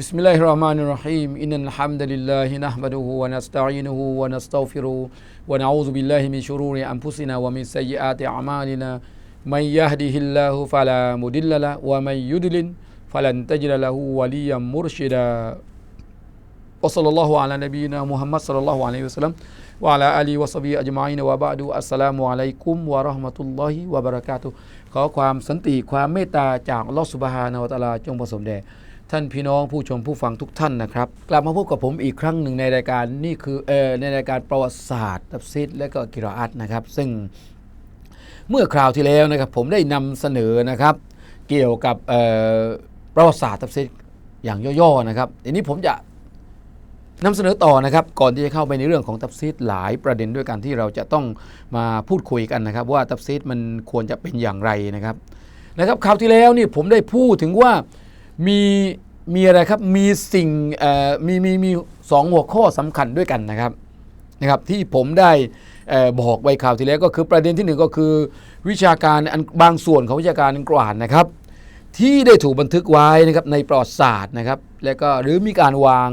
بسم الله الرحمن الرحيم إن الحمد لله نحمده ونستعينه ونستغفره ونعوذ بالله من شرور أنفسنا ومن سيئات أعمالنا من يهده الله فلا مضل له ومن يضلل فلن تجد له وليا مرشدا وصلى الله على نبينا محمد صلى الله عليه وسلم وعلى آله وصحبه أجمعين وبعد السلام عليكم ورحمة الله وبركاته ขอความสันติความเมตตาจากอัลลอฮฺสุบฮานะฮูวะตะอาลาจงประสมแด่ ท่านพี่น้องผู้ชมผู้ฟังทุกท่านนะครับ กลับมาพบกับผมอีกครั้งหนึ่งในรายการนี่คือเออในรายการประวัติศาสตร์ตัฟซีดและก็กิรอัตนะครับ ซึ่งเมื่อคราวที่แล้วนะครับ ผมได้นำเสนอนะครับ เกี่ยวกับประวัติศาสตร์ตัฟซีดอย่างย่อๆนะครับทีนี้ผมจะนำเสนอต่อนะครับ ก่อนที่จะเข้าไปในเรื่องของตัฟซีดหลายประเด็นด้วยกันที่เราจะต้องมาพูดคุยกันนะครับ ว่าตัฟซีดมันควรจะเป็นอย่างไรนะครับนะครับคราวที่แล้วนี่ผมได้พูดถึงว่ามี มีอะไรครับมีสิ่งมีมีมีสองหัวข้อสำคัญด้วยกันนะครับนะครับที่ผมได้บอกไว้คราวที่แล้วก็คือประเด็นที่หนึ่งก็คือ วิชาการอันบางส่วนของวิชาการอังกฤษนะครับ ที่ได้ถูกบันทึกไว้นะครับในประวัติศาสตร์นะครับ แล้วก็หรือมีการวาง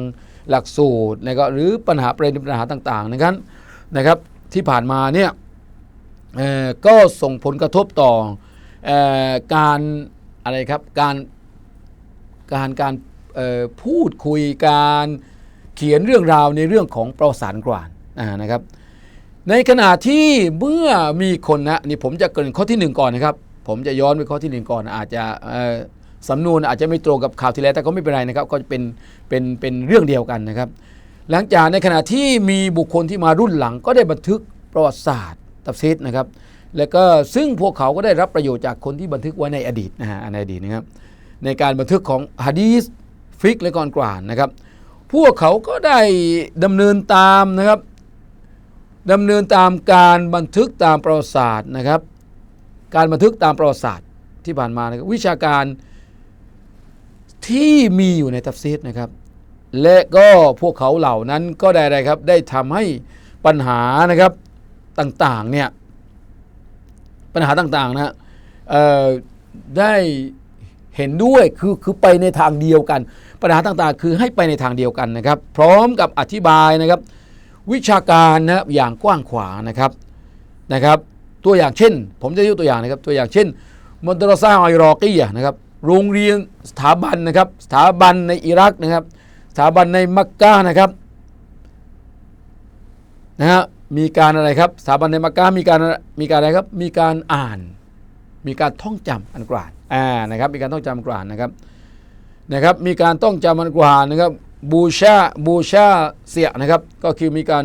หลักสูตรนะครับหรือปัญหาประเด็นปัญหาต่างๆนะครับนะครับที่ผ่านมาเนี่ยก็ส่งผลกระทบต่อเอ่อการอะไรครับการ การการพูดคุยการเขียนเรื่องราวในเรื่องของประวัติศาสตร์อังกฤษอ่านะครับ ในขณะที่เมื่อมีคนนะนี่ผมจะเกินข้อที่หนึ่งก่อนนะครับ ผมจะย้อนไปข้อที่หนึ่งก่อน อาจจะสำนวนอาจจะไม่ตรงกับข่าวที่แล้วแต่ก็ไม่เป็นไรนะครับ ก็เป็นเป็นเป็นเรื่องเดียวกันนะครับ หลังจากในขณะที่มีบุคคลที่มารุ่นหลัง ก็ได้บันทึกประวัติศาสตร์ตับซีดนะครับ แล้วก็ซึ่งพวกเขาก็ได้รับประโยชน์จากคนที่บันทึกไว้ในอดีตนะฮะในอดีตนะครับ ในการบันทึกของฮะดีสฟิกและกรกรานนะครับ พวกเขาก็ได้ดำเนินตามนะครับดำเนินตามการบันทึกตามประวัติศาสตร์นะครับ การบันทึกตามประวัติศาสตร์ที่ผ่านมานะครับวิชาการที่มีอยู่ในตัฟซีดนะครับ และก็พวกเขาเหล่านั้นก็ได้อะไรครับได้ทำให้ปัญหานะครับต่างๆเนี่ยปัญหาต่างๆนะได้ เห็นด้วยคือคือไปในทางเดียวกัน ปัญหาต่างๆ คือให้ไปในทางเดียวกันนะครับ พร้อมกับอธิบายนะครับ วิชาการนะครับอย่างกว้างขวางนะครับนะครับ ตัวอย่างเช่น ผมจะยกตัวอย่างนะครับตัวอย่างเช่นมอนตรซาไอรอกียะนะครับโรงเรียนสถาบันนะครับสถาบันในอิรักนะครับ สถาบันในมักกะนะครับนะฮะมีการอะไรครับสถาบันในมักกะมีการมีการอะไรครับมีการอ่าน มีการท่องจำอันกรานอ่านะครับมีการท่องจำอันกรานนะครับนะครับมีการต้องจำอันกรานนะครับบูชาบูชาเสียนะครับก็คือมีการ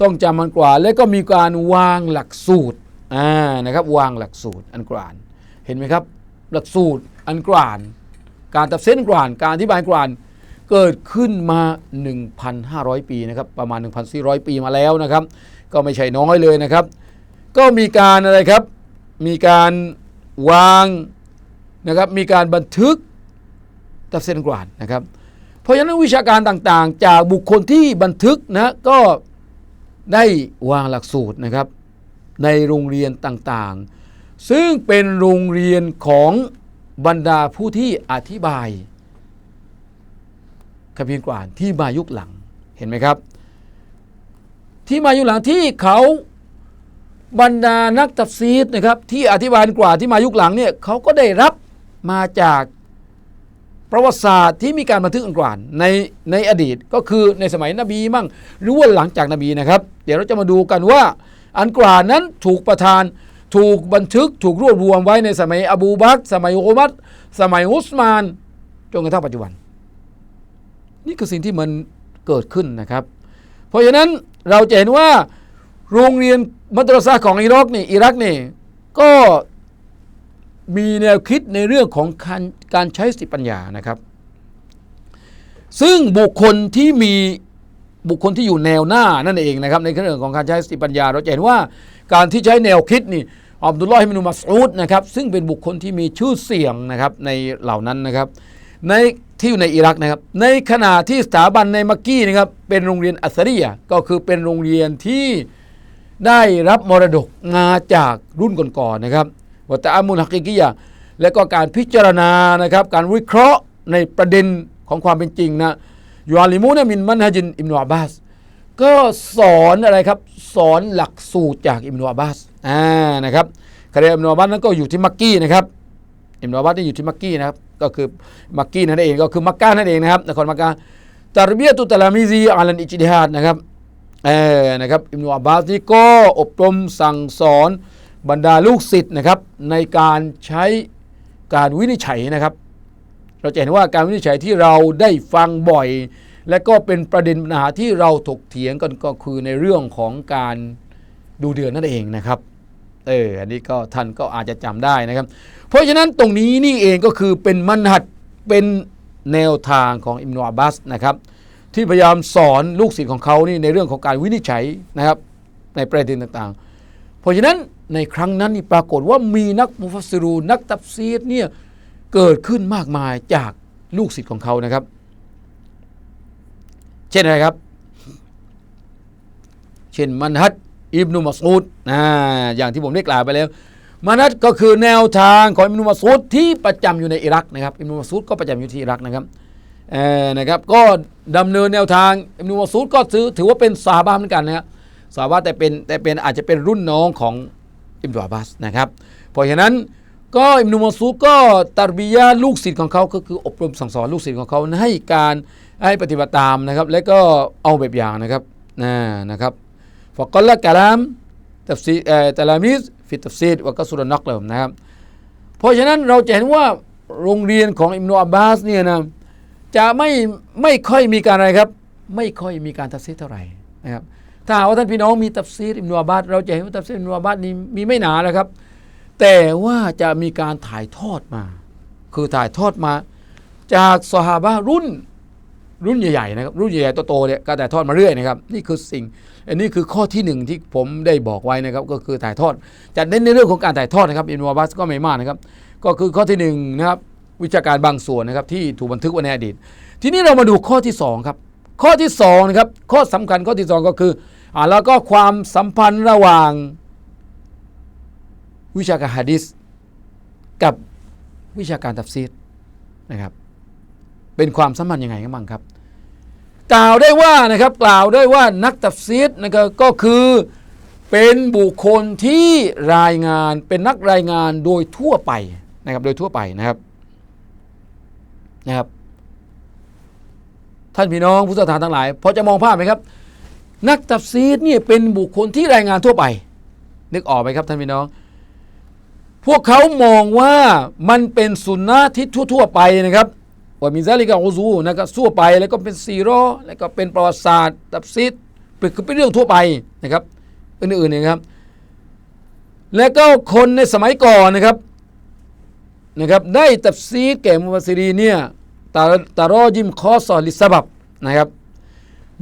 ต้องจำอันกรานและก็มีการวางหลักสูตรอ่านะครับวางหลักสูตรอันกรานเห็นไหมครับหลักสูตรอันกราน การตัดเส้นกราน การอธิบายกรานเกิดขึ้นมา 1,500 ปีนะครับประมาณ 1,400 ปีมาแล้วนะครับ ก็ไม่ใช่น้อยเลยนะครับ ก็มีการอะไรครับ มีการ วางนะครับมีการบันทึกตัดเส้นกรานนะครับ เพราะฉะนั้นวิชาการต่างๆ จากบุคคลที่บันทึกนะก็ได้วางหลักสูตรนะครับ ในโรงเรียนต่างๆ ซึ่งเป็นโรงเรียนของบรรดาผู้ที่อธิบายคัมภีร์กรานที่มายุคหลังเห็นไหมครับ ที่มายุคหลังที่เขา บรรดานักตัฟซีดนะครับที่อธิบายกว่าที่มายุคหลังเนี่ยเขาก็ได้รับมาจากประวัติศาสตร์ที่มีการบันทึกอันกรานในในอดีตก็คือในสมัยนบีมั่งหรือว่าหลังจากนบีนะครับ เดี๋ยวเราจะมาดูกันว่าอันกรานนั้นถูกประทานถูกบันทึกถูกรวบรวมไว้ในสมัยอบูบักสมัยอุมัรสมัยอุสมานจนกระทั่งปัจจุบัน นี่คือสิ่งที่มันเกิดขึ้นนะครับ เพราะฉะนั้นเราจะเห็นว่าโรงเรียน มัตรซาของอิรักนี่อิรักนี่ก็มีแนวคิดในเรื่องของการการใช้สติปัญญานะครับ ซึ่งบุคคลที่มีบุคคลที่อยู่แนวหน้านั่นเองนะครับ ในเรื่องของการใช้สติปัญญา เราจะเห็นว่าการที่ใช้แนวคิดนี่อับดุลลอฮิมินุมัสอูดนะครับซึ่งเป็นบุคคลที่มีชื่อเสียงนะครับในเหล่านั้นนะครับ ในที่อยู่ในอิรักนะครับ ในขณะที่สถาบันในมักกี้นะครับเป็นโรงเรียนอัสรียก็คือเป็นโรงเรียนที่ ได้รับมรดกมาจากรุ่นก่อนๆนะครับวัตอามุลฮักกิกิยะและก็การพิจารณานะครับ การวิเคราะห์ในประเด็นของความเป็นจริงนะยูอาลิมูนะมินมันฮะจินอิมนุอับบาสก็สอนอะไรครับสอนหลักสูตรจากอิมนุอับบาสอ่านะครับคดีอิมนุอับบาสนั้นก็อยู่ที่มักกี้นะครับอิมนุอับบาสนี่อยู่ที่มักกี้นะครับก็คือมักกี้นั่นเองก็คือมักกะนั่นเองนะครับนครมักกะตารเบียตุตะลามิซีอัลันอิจติฮัดนะครับ เออนะครับอิมนุอับบาสนี่ก็อบรมสั่งสอนบรรดาลูกศิษย์นะครับ ในการใช้การวินิจฉัยนะครับ เราจะเห็นว่าการวินิจฉัยที่เราได้ฟังบ่อย และก็เป็นประเด็นปัญหาที่เราถกเถียงกันก็คือในเรื่องของการดูเดือนนั่นเองนะครับเอออันนี้ก็ท่านก็อาจจะจำได้นะครับ เพราะฉะนั้นตรงนี้นี่เองก็คือเป็นมันหัดเป็นแนวทางของอิมนุอับบาสนะครับ ที่พยายามสอนลูกศิษย์ของเขานี่ในเรื่องของการวินิจฉัยนะครับ ในประเด็นต่างๆ เพราะฉะนั้นในครั้งนั้นนี่ปรากฏว่ามีนักมุฟัสซิรู นักตัฟซีรเนี่ยเกิดขึ้นมากมายจากลูกศิษย์ของเขานะครับ เช่นอะไรครับ เช่นมันฮัดอิบนุมัสูดนะอย่างที่ผมได้กล่าวไปแล้วมันฮัดก็คือแนวทางของอิบนุมัสูดที่ประจำอยู่ในอิรักนะครับอิบนุมัสูดก็ประจำอยู่ที่อิรักนะครับ นะครับก็ดำเนินแนวทางอิมนุมอซูดก็ซื้อถือว่าเป็นซาบาเหมือนกันนะครับซาบาแต่เป็นแต่เป็นอาจจะเป็นรุ่นน้องของอิมดุอาบาสนะครับเพราะฉะนั้นก็อิมนุมอซูดก็ตารบียาลูกศิษย์ของเขาก็คืออบรมสั่งสอนลูกศิษย์ของเขาให้การให้ปฏิบัติตามนะครับ และก็เอาแบบอย่างนะครับนะนะครับฟอกลละกะลามตับซีเอ่อตาลามิสฟิตับซีดวกัสุรนักเลิมนะครับเพราะฉะนั้นเราจะเห็นว่าโรงเรียนของอิมนุอับบาสเนี่ยนะ จะไม่ไม่ค่อยมีการอะไรครับ ไม่ค่อยมีการตัฟซีรเท่าไหร่นะครับถ้าหากว่าท่านพี่น้องมีตัฟซีรอิมนุอับบาสเราจะเห็นว่าตัฟซีรอิมนุอับบาสนี้มีไม่หนานะครับ แต่ว่าจะมีการถ่ายทอดมา คือถ่ายทอดมา จากสหาบะรุ่นรุ่นใหญ่ๆนะครับรุ่นใหญ่ๆโตๆเนี่ยก็ถ่ายทอดมาเรื่อยนะครับนี่คือสิ่ง อันนี้คือข้อที่หนึ่งที่ผมได้บอกไว้นะครับก็คือถ่ายทอดจะเน้นในเรื่องของการถ่ายทอดนะครับอิมนุอับบาสก็ไม่มากนะครับ ก็คือข้อที่หนึ่งนะครับ วิชาการบางส่วนนะครับที่ถูกบันทึกไว้ในอดีต ทีนี้เรามาดูข้อที่สองครับ ข้อที่สองนะครับข้อสำคัญข้อที่สองก็คืออ่าแล้วก็ความสัมพันธ์ระหว่างวิชาการฮะดิษกับวิชาการตัฟซีรนะครับ เป็นความสัมพันธ์ยังไงกันบ้างครับ กล่าวได้ว่านะครับกล่าวได้ว่านักตัฟซีรนะครับก็คือเป็นบุคคลที่รายงานเป็นนักรายงานโดยทั่วไปนะครับโดยทั่วไปนะครับ นะครับ ท่านพี่น้องผู้ศรัทธาทั้งหลายพอจะมองภาพไหมครับ นักตัฟซีรเนี่ยเป็นบุคคลที่รายงานทั่วไป นึกออกไหมครับท่านพี่น้อง พวกเขามองว่ามันเป็นสุนนะที่ทั่ว ๆ ไปนะครับว่ามีซาลิกาอูซูนะครับทั่วไปแล้วก็เป็นซีโรอแล้วก็เป็นประวัติศาสตร์ตับซิดเป็นเป็นเรื่องทั่วไปนะครับ อื่นๆนะครับ แล้วก็คนในสมัยก่อนนะครับ นะครับได้ตับซีดแก่มุฟัสซิรีเนี่ยตาตารอยิมคอสอลิสบับนะครับ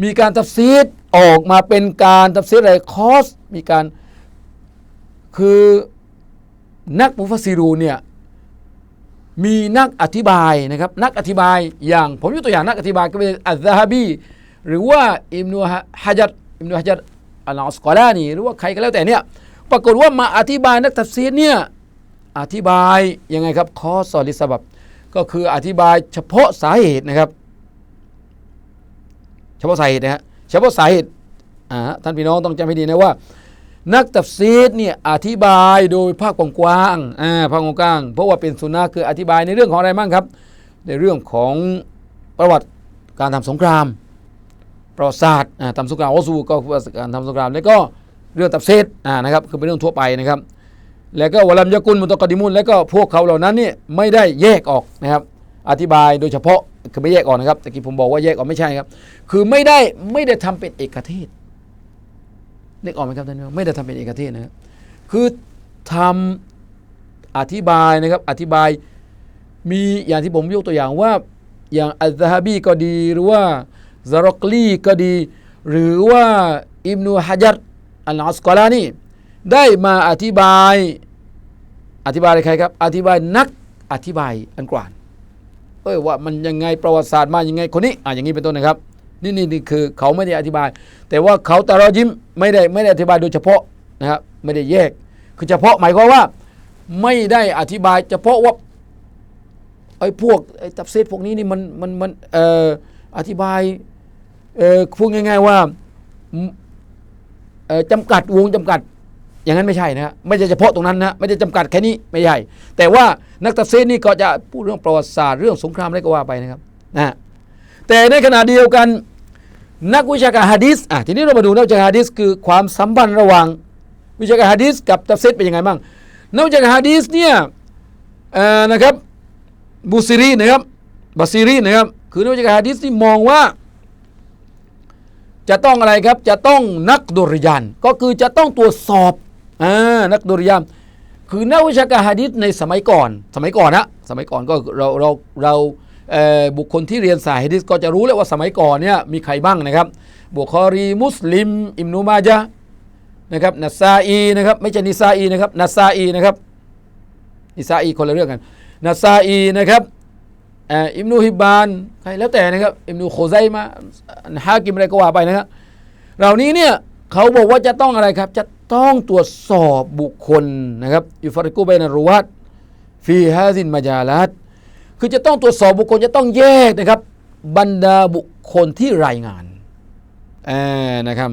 มีการตับซีดออกมาเป็นการตับซีดอะไรคอสมีการคือนักมุฟัสซิรูเนี่ยมีนักอธิบายนะครับนักอธิบายอย่างผมยกตัวอย่างนักอธิบายก็เป็นอัลซาฮบีหรือว่าอิมนุฮะจัดอิมนุฮะจัดอัลลอฮ์สกอลานีหรือว่าใครก็แล้วแต่เนี่ยปรากฏว่ามาอธิบายนักตัฟซีรเนี่ย อธิบายยังไงครับข้อสอลิสบับก็คืออธิบายเฉพาะสาเหตุนะครับ เฉพาะสาเหตุนะฮะเฉพาะสาเหตุอ่าท่านพี่น้องต้องจำให้ดีนะว่า นักตัฟซีดเนี่ยอธิบายโดยภาคกว้างๆอ่าภาคกว้างเพราะว่าเป็นสุนนะคืออธิบายในเรื่องของอะไรบ้างครับ ในเรื่องของประวัติการทำสงคราม ประวัติศาสตร์อ่าทำสงครามโอซูก็คือการทำสงครามแล้วก็เรื่องตับเซตอ่านะครับคือเป็นเรื่องทั่วไปนะครับ แล้วก็วลัมยากุลมุตกดิมุนแล้วก็พวกเขาเหล่านั้นเนี่ยไม่ได้แยกออกนะครับอธิบายโดยเฉพาะคือไม่แยกออกนะครับตะกี้ผมบอกว่าแยกออกไม่ใช่ครับ คือไม่ได้ไม่ได้ทำเป็นเอกเทศนึกออกไหมครับท่านไม่ได้ทำเป็นเอกเทศนะครับคือทำอธิบายนะครับอธิบายมีอย่างที่ผมยกตัวอย่างว่าอย่างอัลซาฮบีก็ดีหรือว่าซารอกลีก็ดี หรือว่าอิบนุฮะจัดอัลอัสกอลานี่ ได้มาอธิบาย อธิบายอะไรใครครับ อธิบายนักอธิบายอันกรานเอ้ยว่ามันยังไงประวัติศาสตร์มายังไงคนนี้อะอย่างนี้เป็นต้นนะครับ นี่นี่นี่คือเขาไม่ได้อธิบาย แต่ว่าเขาตารอยิ้มไม่ได้ไม่ได้อธิบายโดยเฉพาะนะครับไม่ได้แยก คือเฉพาะหมายความว่า ไม่ได้อธิบาย เฉพาะว่าไอ้พวกไอ้ตับเซตพวกนี้นี่มันมันมันเอ่ออธิบายเอ่อพูดง่ายๆว่าเอ่อจำกัดวงจำกัด อย่างนั้นไม่ใช่นะไม่ใช่เฉพาะตรงนั้นนะไม่ได้จำกัดแค่นี้ไม่ใช่แต่ว่านักตัฟซีรนี่ก็จะพูดเรื่องประวัติศาสตร์เรื่องสงครามอะไรก็ว่าไปนะครับนะแต่ในขณะเดียวกัน นักวิชาการฮะดิษอะทีนี้เรามาดูนักวิชาการฮะดิษคือความสัมพันธ์ระหว่างวิชาการฮะดิษกับตัฟซีรเป็นยังไงบ้างนักวิชาการฮะดิษเนี่ยนะครับบุซิรีนะครับบัซิรีนะครับคือนักวิชาการฮะดิษที่มองว่าจะต้องอะไรครับจะต้องนักดุริยานก็คือจะต้องตรวจสอบ อ่านักดุริยานคือนักวิชาการฮะดิษในสมัยก่อน สมัยก่อนนะสมัยก่อนก็เราเราเราเบุคคลที่เรียนสายฮะดิษก็จะรู้แล้วว่าสมัยก่อนเนี่ยมีใครบ้างนะครับ บุคอรีมุสลิม อิมนุมาจานะครับนัสซาอีนะครับไม่ใช่นิซาอีนะครับนัสซาอีนะครับนิซาอีคนละเรื่องกันนัสซาอีนะครับอิมนุฮิบบานใครแล้วแต่นะครับอิมนุโคไซมาฮากิมอะไรก็ว่าไปนะครับเหล่านี้เนี่ยเขาบอกว่าจะต้องอะไรครับจะ ต้องตรวจสอบบุคคลนะครับอิฟาริกุเบนรุวัตฟีฮาซินมาจาลัดคือจะต้องตรวจสอบบุคคลจะต้องแยกนะครับ บรรดาบุคคลที่รายงานอ่านะครับ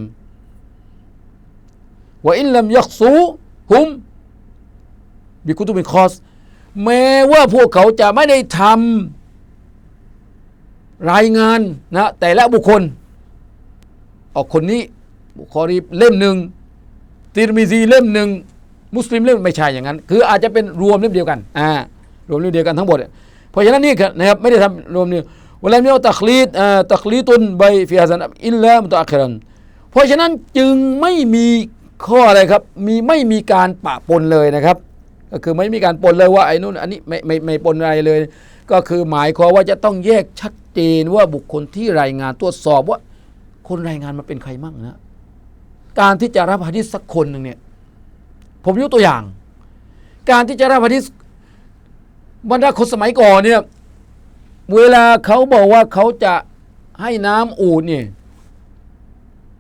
ว่าอินลัมยักซูฮุมบิคุตุบิคอสแม้ว่าพวกเขาจะไม่ได้ทำรายงานนะแต่ละบุคคล ออกคนนี้บุคอรีเล่มหนึ่ง ติรมิซีเล่มหนึ่งมุสลิมเล่มไม่ใช่อย่างนั้น คืออาจจะเป็นรวมเล่มเดียวกันอ่ารวมเล่มเดียวกันทั้งหมดเพราะฉะนั้นนี่นะครับไม่ได้ทำรวมนี่เวลามีเอาตักลีดอ่าตักลีตุนใบฟิฮาซันอินละมุตะอัครันเพราะฉะนั้นจึงไม่มีข้ออะไรครับมีไม่มีการปะปนเลยนะครับ ก็คือไม่มีการปนเลยว่าไอ้นู่นอันนี้ไม่ไม่ไม่ปนอะไรเลย ก็คือหมายความว่าจะต้องแยกชัดเจนว่าบุคคลที่รายงานตรวจสอบว่า คนรายงานมันเป็นใครมั่งนะ การที่จะรับฮะดิษสักคนหนึ่งเนี่ยผมยกตัวอย่าง การที่จะรับฮะดิษบรรดาคนสมัยก่อนเนี่ยเวลาเขาบอกว่าเขาจะให้น้ำอูดเนี่ย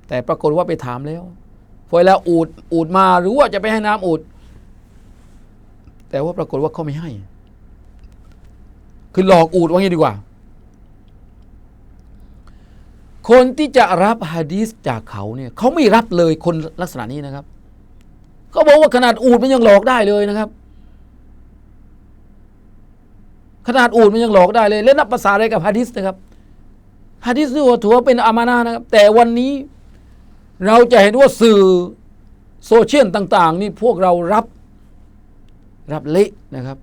แต่ปรากฏว่าไปถามแล้วพอเวลาอูดอูดมาหรือว่าจะไปให้น้ำอูด แต่ว่าปรากฏว่าเขาไม่ให้ คือหลอกอูดว่างี้ดีกว่า คนที่จะรับฮะดีษจากเขาเนี่ยเขาไม่รับเลยคนลักษณะนี้นะครับเขาบอกว่าขนาดอูดมันยังหลอกได้เลยนะครับ ขนาดอูดมันยังหลอกได้เลยเล่นนับภาษาอะไรกับฮะดิษนะครับฮะดิษนี่ถือว่าเป็นอามานะนะครับ แต่วันนี้เราจะเห็นว่าสื่อโซเชียลต่าง ๆ นี่พวกเรารับรับเละนะครับ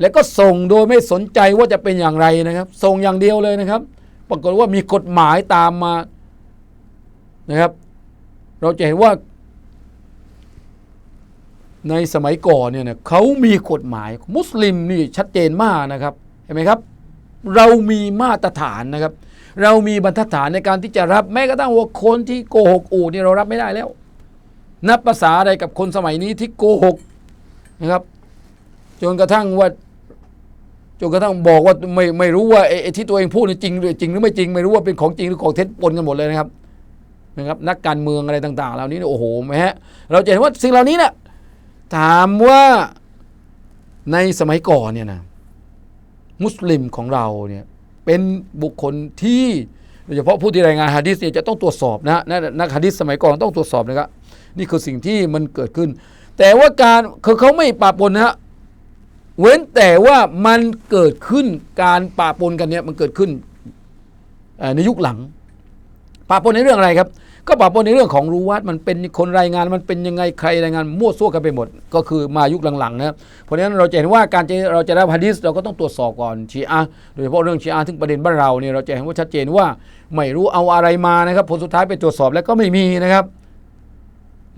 แล้วก็ส่งโดยไม่สนใจว่าจะเป็นอย่างไรนะครับ ส่งอย่างเดียวเลยนะครับ ปรากฏว่ามีกฎหมายตามมานะครับ เราจะเห็นว่า ในสมัยก่อนเนี่ยนะเขามีกฎหมายมุสลิมนี่ชัดเจนมากนะครับเห็นไหมครับ เรามีมาตรฐานนะครับ เรามีบรรทัดฐานในการที่จะรับแม้กระทั่งว่าคนที่โกหกอูดนี่เรารับไม่ได้แล้ว นับภาษาอะไรกับคนสมัยนี้ที่โกหกนะครับ จนกระทั่งว่า จนกระทั่งบอกว่าไม่ไม่รู้ว่าไอ้ที่ตัวเองพูดนี่จริงหรือจริงหรือไม่จริง ไม่รู้ว่าเป็นของจริงหรือของเท็จปนกันหมดเลยนะครับนะครับ นักการเมืองอะไรต่าง ๆ เหล่านี่โอ้โหแม้เราจะเห็นว่าสิ่งเหล่านี้เนี่ยถามว่าในสมัยก่อนเนี่ยนะมุสลิมของเราเนี่ยเป็นบุคคลที่โดยเฉพาะผู้ที่รายงานฮะดิษเนี่ยจะต้องตรวจสอบนะนะนักฮะดิษสมัยก่อนต้องตรวจสอบนะครับนี่คือสิ่งที่มันเกิดขึ้น แต่ว่าการคือเขาไม่ปะปนนะฮะ เว้นแต่ว่ามันเกิดขึ้นการปะปนกันเนี่ยมันเกิดขึ้นในยุคหลังปะปนในเรื่องอะไรครับ ก็ปะปนในเรื่องของรู้วัดมันเป็นคนรายงานมันเป็นยังไงใครรายงานมั่วซั่วกันไปหมด ก็คือมายุคหลังๆนะเพราะฉะนั้นเราจะเห็นว่าการจะเราจะรับฮะดิษเราก็ต้องตรวจสอบก่อนชีอะโดยเฉพาะเรื่องชีอะถึงประเด็นบ้านเราเนี่ยเราจะเห็นว่าชัดเจนว่าไม่รู้เอาอะไรมานะครับผลสุดท้ายไปตรวจสอบแล้วก็ไม่มีนะครับ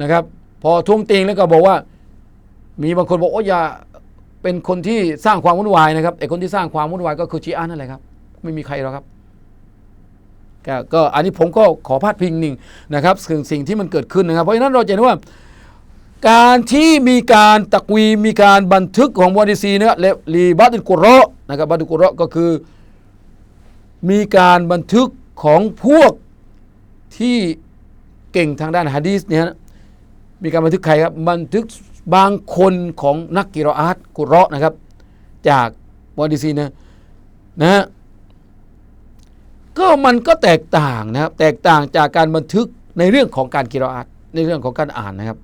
นะครับ พอทวงติงแล้วก็บอกว่า มีบางคนบอกโอ้อย่า เป็นคนที่สร้างความวุ่นวายนะครับไอ้คนที่สร้างความวุ่นวายก็คือชีอะห์นั่นแหละครับไม่มีใครหรอกครับก็ก็อันนี้ผมก็ขอพาดพิงหนึ่งนะครับสิ่งสิ่งที่มันเกิดขึ้นนะครับ เพราะฉะนั้นเราจะเห็นว่า การที่มีการตะกวีมีการบันทึกของวาดิซีเนะครับลีบัตุกุรอนะครับบัตุกุรอก็คือ มีการบันทึกของพวกที่เก่งทางด้านฮะดีษเนี่ยมีการบันทึกใครครับบันทึก บางคนของนักกิรออาตกุรอนะครับ จากวาดิซีนะนะฮะก็มันก็แตกต่างนะครับ แตกต่างจากการบันทึกในเรื่องของการกิรออาตในเรื่องของการอ่านนะครับ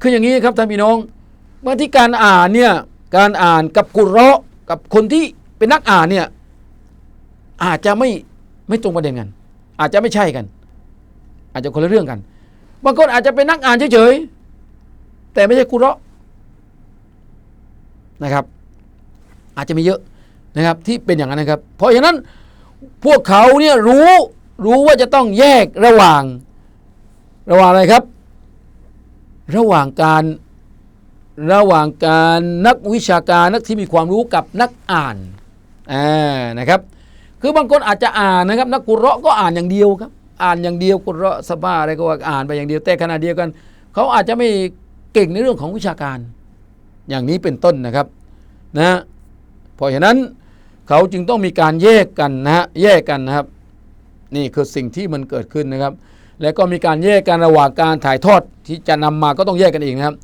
คืออย่างนี้ครับท่านพี่น้องเมื่อที่การอ่านเนี่ยการอ่านกับกุรเราะกับคนที่เป็นนักอ่านเนี่ยอาจจะไม่ไม่ตรงประเด็นกัน อาจจะไม่ใช่กัน อาจจะคนละเรื่องกัน บางคนอาจจะเป็นนักอ่านเฉย แต่ไม่ใช่กุรเราะนะครับ อาจจะมีเยอะนะครับที่เป็นอย่างนั้นนะครับ เพราะฉะนั้นพวกเขาเนี่ยรู้รู้ว่าจะต้องแยกระหว่างระหว่างอะไรครับ ระหว่างการระหว่างการนักวิชาการนักที่มีความรู้กับนักอ่านอ่านะครับ คือบางคนอาจจะอ่านนะครับ นักกุรเราะก็อ่านอย่างเดียวครับ อ่านอย่างเดียวกุรเราะสบ้าอะไรก็ว่าอ่านไปอย่างเดียวแต่ขณะเดียวกัน เขาอาจจะไม่ เก่งในเรื่องของวิชาการ อย่างนี้เป็นต้นนะครับนะเพราะฉะนั้นเขาจึงต้องมีการแยกกันนะฮะแยกกันนะครับ นี่คือสิ่งที่มันเกิดขึ้นนะครับ แล้วก็มีการแยกกันระหว่างการถ่ายทอดที่จะนำมาก็ต้องแยกกันเองนะครับ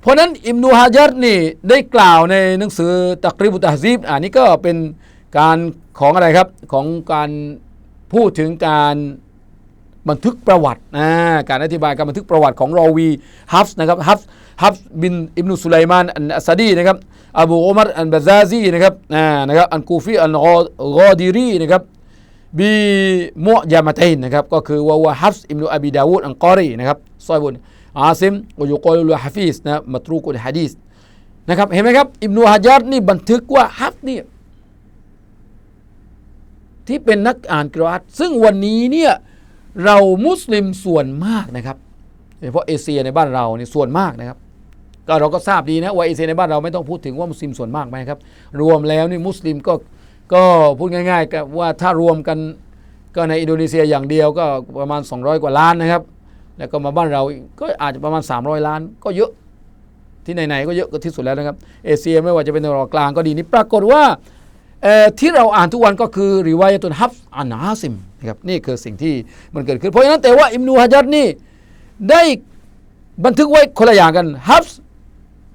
เพราะนั้นอิมนูฮะจัดนี่ได้กล่าวในหนังสือตักริบุตะซีบอันนี้ก็เป็นการของอะไรครับของการพูดถึงการ บันทึกประวัตินะการอธิบายการบันทึกประวัติของรอวีฮัฟส์นะครับฮัฟส์ฮัฟส์บินอิบนุสุไลมานอันอัสซาดีนะครับอบูอุมัรอันบาซาซีนะครับอ่านะครับอันกูฟีอันกอดีรีนะครับบีมุยามาตัยนนะครับก็คือวะวะฮัฟส์อิบนุอบีดาวูดอันกอรีนะครับซอยบุนอาซิมวยุกอลุลฮะฟีสนะมัตรูกุลฮะดีสนะครับเห็นไหมครับอิบนุฮะจัดนี่บันทึกว่าฮัฟส์นี่ที่เป็นนักอ่านกรออาตซึ่งวันนี้เนี่ย เรามุสลิมส่วนมากนะครับโดยเฉพาะเอเชียในบ้านเราเนี่ยส่วนมากนะครับ ก็เราก็ทราบดีนะว่าเอเชียในบ้านเราไม่ต้องพูดถึงว่ามุสลิมส่วนมากไหมครับ รวมแล้วนี่มุสลิมก็ก็พูดง่ายๆกับว่าถ้ารวมกันก็ในอินโดนีเซียอย่างเดียวก็ประมาณ 200 กว่าล้านนะครับ แล้วก็มาบ้านเราก็อาจจะประมาณ 300 ล้านก็เยอะที่ไหนๆก็เยอะก็ที่สุดแล้วนะครับ เอเชียไม่ว่าจะเป็นตะวันออกกลางก็ดีนี่ปรากฏว่า ที่เราอ่านทุกวันก็คือริวายตุนฮับอันอาซิมนะครับนี่คือสิ่งที่มันเกิดขึ้น เพราะฉะนั้นแต่ว่าอิมนูฮะจัดนี่ได้บันทึกไว้คนละอย่างกันฮับส์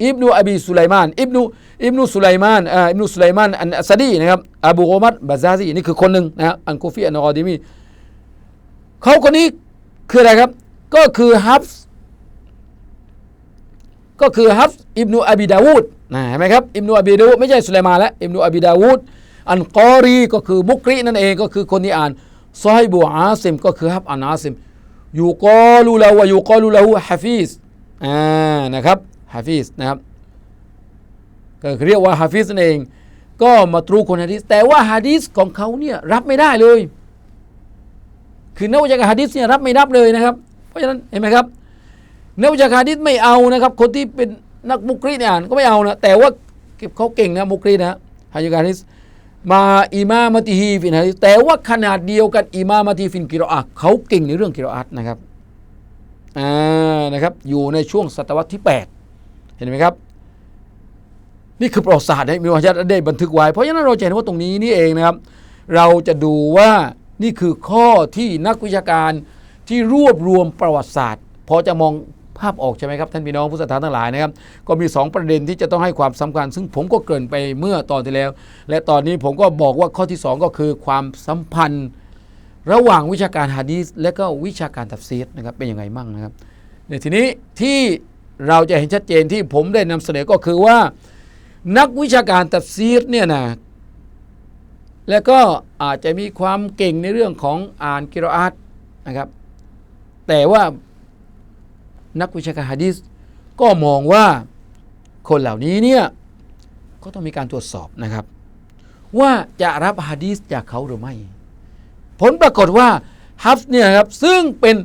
อิบนูอบีสุไลมานอิบนูอิบนูสุไลมานอ่าอิบนูสุไลมานอันอัสซาดีนะครับอบูโอมัรบาซาซีนี่คือคนหนึ่งนะอันกูฟีอันกอดีมีเขาคนนี้คืออะไรครับ ก็คือฮับส์ ก็คือฮัฟอิบนุอบีดาวูดนะเห็นไหมครับอิบนุอบีดาวูดไม่ใช่สุไลมานแล้วอิบนุอบีดาวูดอันกอรีก็คือมุกรินั่นเองก็คือคนที่อ่านซอฮิบูอาซิมก็คือฮับอันอาซิมยูกอลูลาวะยูกอลูลาหูฮะฟีซอ่านะครับฮะฟีซนะครับก็เรียกว่าฮะฟีซนั่นเอง ก็มาตรูคนฮะดีษแต่ว่าฮะดีษของเขาเนี่ยรับไม่ได้เลย คือนักวิชาการฮะดีษเนี่ยรับไม่รับเลยนะครับ เพราะฉะนั้นเห็นไหมครับ นักวิชาการฮะดิษไม่เอานะครับ คนที่เป็นนักมุกรีเนี่ยอ่านก็ไม่เอานะแต่ว่าเขาเก่งนะมุกรีนะฮะดิษการดิษมาอิมามะติฮีฟินฮะแต่ว่าขนาดเดียวกันอิมามะติฟินกิรออะเขาเก่งในเรื่องกิรออะห์นะครับอ่านะครับอยู่ในช่วงศตวรรษที่ 8 เห็นไหมครับ นี่คือประวัติศาสตร์ที่มีวาจาได้บันทึกไว้ เพราะฉะนั้นเราจะเห็นว่าตรงนี้นี่เองนะครับ เราจะดูว่านี่คือข้อที่นักวิชาการที่รวบรวมประวัติศาสตร์พอจะมอง ภาพออกใช่ไหมครับท่านพี่น้องผู้ศรัทธาทั้งหลายนะครับก็มี 2 ประเด็นที่จะต้องให้ความสำคัญ ซึ่งผมก็เกริ่นไปเมื่อตอนที่แล้ว และตอนนี้ผมก็บอกว่าข้อที่ 2 ก็คือความสัมพันธ์ ระหว่างวิชาการฮะดีษและก็วิชาการตัฟซีรนะครับเป็นยังไงมั่งนะครับในทีนี้ที่เราจะเห็นชัดเจนที่ผมได้นำเสนอก็คือว่า นักวิชาการตัฟซีรเนี่ยนะและก็อาจจะมีความเก่งในเรื่องของอ่านกิรออาตนะครับแต่ว่า นักวิชาการฮะดีษก็มองว่าคนเหล่านี้เนี่ยก็ต้องมีการตรวจสอบนะครับ ว่าจะรับฮะดีษจากเขาหรือไม่ ผลปรากฏว่าฮัฟเนี่ยครับซึ่งเป็น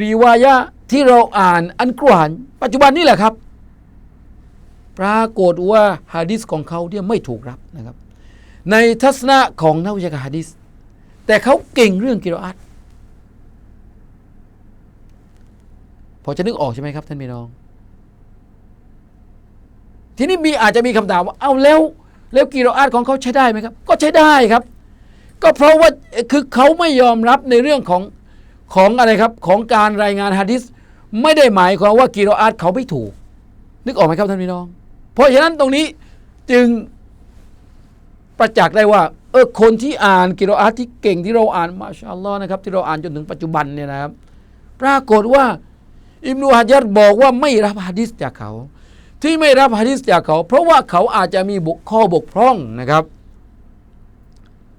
รีวายะที่เราอ่านอันกรานปัจจุบันนี่แหละครับ ปรากฏว่าฮะดีษของเขาเนี่ยไม่ถูกรับนะครับ ในทัศนะของนักวิชาการฮะดีษแต่เขาเก่งเรื่องกิรออาต อจะนึกออกใช่ไหมครับท่านพี่น้อง ทีนี้มีอาจจะมีคำถามว่าเอาแล้วแล้วกิรออาตของเขาใช้ได้ไหมครับ ก็ใช้ได้ครับ ก็เพราะว่าคือเขาไม่ยอมรับในเรื่องของของอะไรครับของการรายงานฮะดิษไม่ได้หมายความว่ากิรออาตเขาไม่ถูก นึกออกไหมครับท่านพี่น้อง เพราะฉะนั้นตรงนี้จึงประจักษ์ได้ว่าเออคนที่อ่านกิโรอาตที่เก่งที่เราอ่านมาชาอัลลอฮ์นะครับที่เราอ่านจนถึงปัจจุบันเนี่ยนะครับ ปรากฏว่า อิบนุฮะจัดบอกว่าไม่รับฮะดิษจากเขา ที่ไม่รับฮะดิษจากเขา เพราะว่าเขาอาจจะมีบกข้อบกพร่องนะครับ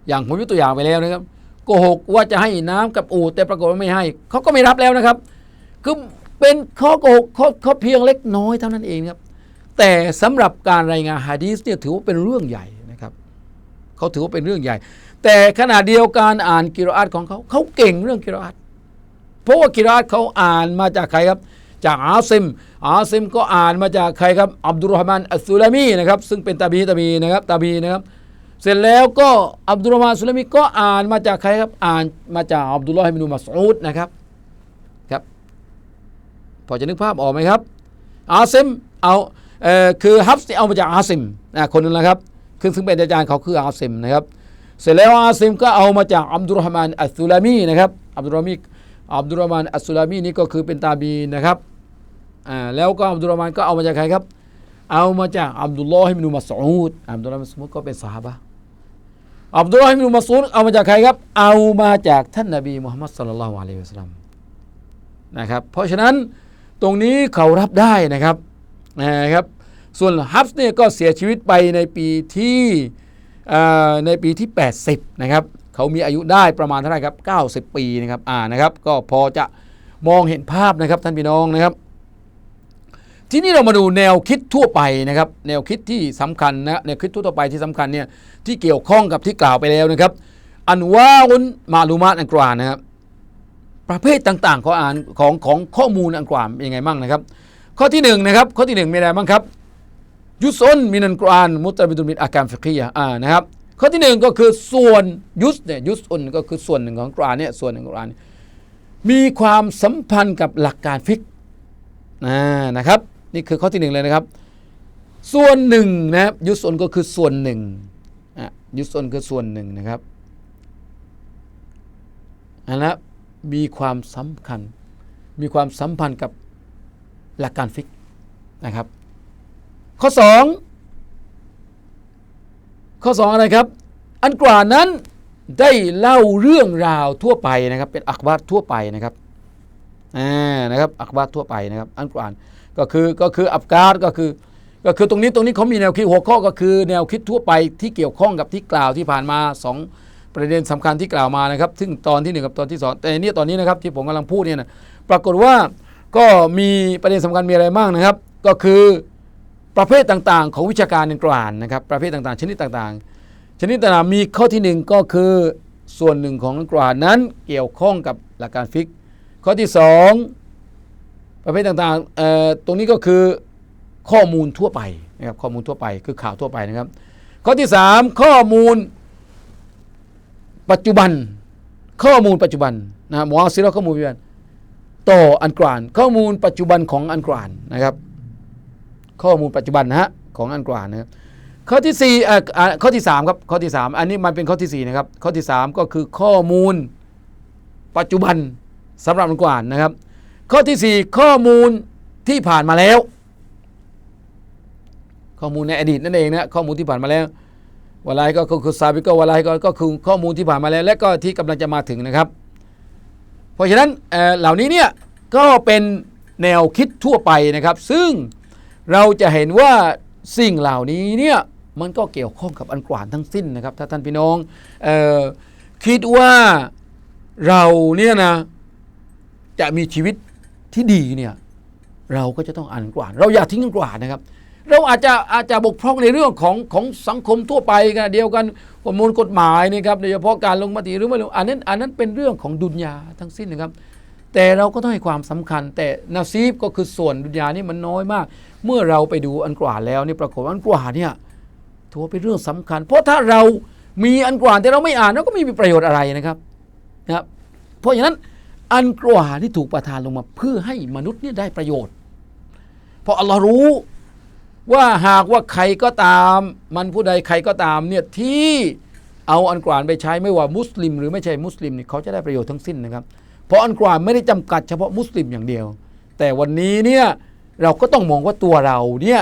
อย่างผมยกตัวอย่างไปแล้วนะครับโกหกว่าจะให้น้ำกับอูดแต่ปรากฏว่าไม่ให้เขาก็ไม่รับแล้วนะครับ คือเป็นข้อโกหกข้อข้อเพียงเล็กน้อยเท่านั้นเองครับแต่สำหรับการรายงานฮะดีษเนี่ยถือว่าเป็นเรื่องใหญ่นะครับเขาถือว่าเป็นเรื่องใหญ่ แต่ขณะเดียวกันอ่านกิรออาตของเขาเขาเก่งเรื่องกิรออาต เพราะว่ากิรออาตเขาอ่านมาจากใครครับ จากอาซิม อาซิมก็อ่านมาจากใครครับอับดุลฮ์มานอัสซุลามีนะครับซึ่งเป็นตาบีตาบีนะครับตาบีนะครับเสร็จแล้วก็อับดุลฮ์มานอัสซุลามีก็อ่านมาจากใครครับอ่านมาจากอับดุลลอฮ์อินุมัสอูดนะครับครับพอจะนึกภาพออกไหมครับอาซิมเอาเอ่อคือฮับส์เอามาจากอาซิมนะคนนึงนะครับคือซึ่งเป็นอาจารย์เขาคืออาซิมนะครับเสร็จแล้วอาซิมก็เอามาจากอับดุลฮ์มานอัสซุลามีนะครับอับดุลฮ์มี อับดุลรมานอัสุลามีนี่ก็คือเป็นตาบีนะครับอ่าแล้วก็อับดุลรมานก็เอามาจากใครครับ เอามาจากอับดุลลอฮ์อินุมัสอูดอับดุลลอฮ์อินุมัสอูดก็เป็นสหายอับดุลลอฮ์อินุมัสอูดเอามาจากใครครับ เอามาจากท่านนบีมุฮัมมัดศ็อลลัลลอฮุอะลัยฮิวะซัลลัมนะครับเพราะฉะนั้นตรงนี้เขารับได้นะครับนะครับส่วนฮับส์เนี่ยก็เสียชีวิตไปในปีที่ในปีที่ 80 นะครับ เขามีอายุได้ประมาณเท่าไหร่ครับ 90 ปีนะครับอ่านะครับ ก็พอจะมองเห็นภาพนะครับท่านพี่น้องนะครับ ทีนี้เรามาดูแนวคิดทั่วไปนะครับ แนวคิดที่สำคัญนะแนวคิดทั่วไปที่สำคัญเนี่ยที่เกี่ยวข้องกับที่กล่าวไปแล้วนะครับอันว่าอุนมาลูมาตอันกรานนะครับ ประเภทต่างๆ ของอ่านของของข้อมูลอันกรานเป็นยังไงบ้างนะครับ ข้อที่หนึ่งนะครับข้อที่หนึ่งมีอะไรบ้างครับยุสอนมินันกรานมุตตะบิดุมินอาการฟิกียะอ่านะครับ ข้อที่หนึ่งก็คือส่วนยุสเนี่ยยุสอนก็คือส่วนหนึ่งของกรานเนี่ยส่วนหนึ่งของกรานมีความสัมพันธ์กับหลักการฟิกนะครับ นี่คือข้อที่หนึ่งเลยนะครับ ส่วนหนึ่งนะครับยุสอนก็คือส่วนหนึ่งอะยุสอนคือส่วนหนึ่งนะครับอันละมีความสำคัญ มีความสัมพันธ์กับหลักการฟิกนะครับ ข้อสอง ข้อสองอะไรครับ อันกว่านั้นได้เล่าเรื่องราวทั่วไปนะครับ เป็นอักบารทั่วไปนะครับอ่านะครับอักบารทั่วไปนะครับ อันกว่านก็คือก็คืออับการก็คือ ก็คือตรงนี้ตรงนี้เขามีแนวคิดหัวข้อก็คือ แนวคิดทั่วไปที่เกี่ยวข้องกับที่กล่าวที่ผ่านมาสองประเด็นสำคัญที่กล่าวมานะครับ ซึ่งตอนที่หนึ่งกับตอนที่สองแต่เนี่ยตอนนี้นะครับที่ผมกำลังพูดเนี่ยนะปรากฏว่าก็มีประเด็นสำคัญมีอะไรบ้างนะครับ ก็คือ ประเภทต่างๆ ของวิชาการในกรานนะครับประเภทต่างๆ ชนิดต่างๆ ชนิดต่างๆมีข้อที่หนึ่งก็คือส่วนหนึ่งของกรานนั้นเกี่ยวข้องกับหลักการฟิก ข้อที่สองประเภทต่างๆตรงนี้ก็คือข้อมูลทั่วไปนะครับข้อมูลทั่วไปคือข่าวทั่วไปนะครับ ข้อที่สามข้อมูลปัจจุบัน ข้อมูลปัจจุบันนะมอซิรอข้อมูลปัจจุบันต่ออันกรานข้อมูลปัจจุบันของอันกรานนะครับ ข้อมูลปัจจุบันนะฮะของอันกรานนะครับข้อที่สี่เอ่อข้อที่สามครับข้อที่สามอันนี้มันเป็นข้อที่สี่นะครับ ข้อที่สามก็คือข้อมูลปัจจุบันสำหรับอันกรานนะครับ ข้อที่สี่ข้อมูลที่ผ่านมาแล้ว ข้อมูลในอดีตนั่นเองนะข้อมูลที่ผ่านมาแล้ววลายก็คือซาบิโกวลายก็ก็คือข้อมูลที่ผ่านมาแล้ว และก็ที่กำลังจะมาถึงนะครับ เพราะฉะนั้นเอ่อเหล่านี้เนี่ยก็เป็นแนวคิดทั่วไปนะครับ ซึ่ง เราจะเห็นว่าสิ่งเหล่านี้เนี่ยมันก็เกี่ยวข้องกับอันกวานทั้งสิ้นนะครับ ถ้าท่านพี่น้องออคิดว่าเราเนี่ยนะจะมีชีวิตที่ดีเนี่ยเราก็จะต้องอ่านกวานเราอย่าทิ้งอันกวานนะครับ เราอาจจะอาจจะบกพร่องในเรื่องของของสังคมทั่วไปกันเดียวกันประมวลกฎหมายนะครับโดยเฉพาะการลงมติหรือไม่ลงอันนั้นอันนั้นเป็นเรื่องของดุนยาทั้งสิ้นนะครับ แต่เราก็ต้องให้ความสำคัญ แต่นาซีบก็คือส่วนดุนยานี่มันน้อยมาก เมื่อเราไปดูอันกว่าแล้วนี่ปรากฏว่าอันกว่าเนี่ยถือว่าเป็นเรื่องสำคัญ เพราะถ้าเรามีอันกว่าแต่เราไม่อ่านเราก็ไม่มีประโยชน์อะไรนะครับนะครับ เพราะฉะนั้นอันกว่าที่ถูกประทานลงมาเพื่อให้มนุษย์เนี่ยได้ประโยชน์ เพราะอัลลอฮ์รู้ว่าหากว่าใครก็ตาม มันผู้ใดใครก็ตามเนี่ยที่เอาอันกรานไปใช้ไม่ว่ามุสลิม หรือไม่ใช่มุสลิมเนี่ยเขาจะได้ประโยชน์ทั้งสิ้นนะครับ เพราะอันกรานไม่ได้จำกัดเฉพาะมุสลิมอย่างเดียว แต่วันนี้เนี่ย เราก็ต้องมองว่าตัวเราเนี่ย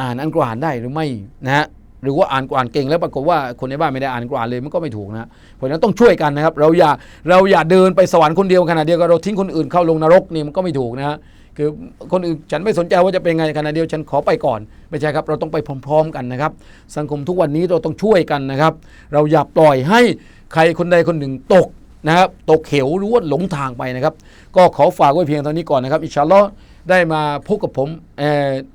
อ่านอันกรานได้หรือไม่นะฮะหรือว่าอ่านกรานเก่งแล้วปรากฏว่าคนในบ้านไม่ได้อ่านกรานเลยมันก็ไม่ถูกนะเพราะฉะนั้นต้องช่วยกันนะครับ เราอย่าเราอย่าเดินไปสวรรค์คนเดียวขณะเดียวกันเราทิ้งคนอื่นเข้าลงนรกนี่มันก็ไม่ถูกนะฮะคือคนอื่นฉันไม่สนใจว่าจะเป็นไงขณะเดียวฉันขอไปก่อน ไม่ใช่ครับ เราต้องไปพร้อม ๆ กันนะครับ สังคมทุกวันนี้เราต้องช่วยกันนะครับ เราอย่าปล่อยให้ใครคนใดคนหนึ่งตกนะครับตกเขวหรือว่าหลงทางไปนะครับ ก็ขอฝากไว้เพียงเท่านี้ก่อนนะครับอิชาลอ ได้มาพบกับผม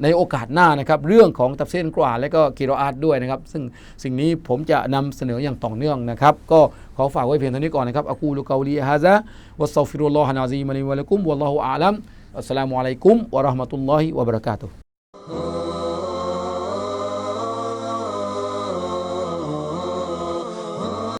ในโอกาสหน้านะครับ เรื่องของตัดเส้นกวาและก็กิรออาดด้วยนะครับ ซึ่งสิ่งนี้ผมจะนำเสนออย่างต่อเนื่องนะครับ ก็ขอฝากไว้เพียงเท่านี้ก่อนนะครับ อะกูลุกาลีฮะซะวัสซาฟิรุลลอฮานาซีมะลิวะลักุมวัลลอฮุอาลัมอัสสลามุอะลัยกุมวะเราะห์มะตุลลอฮิวะบะเราะกาตุฮ์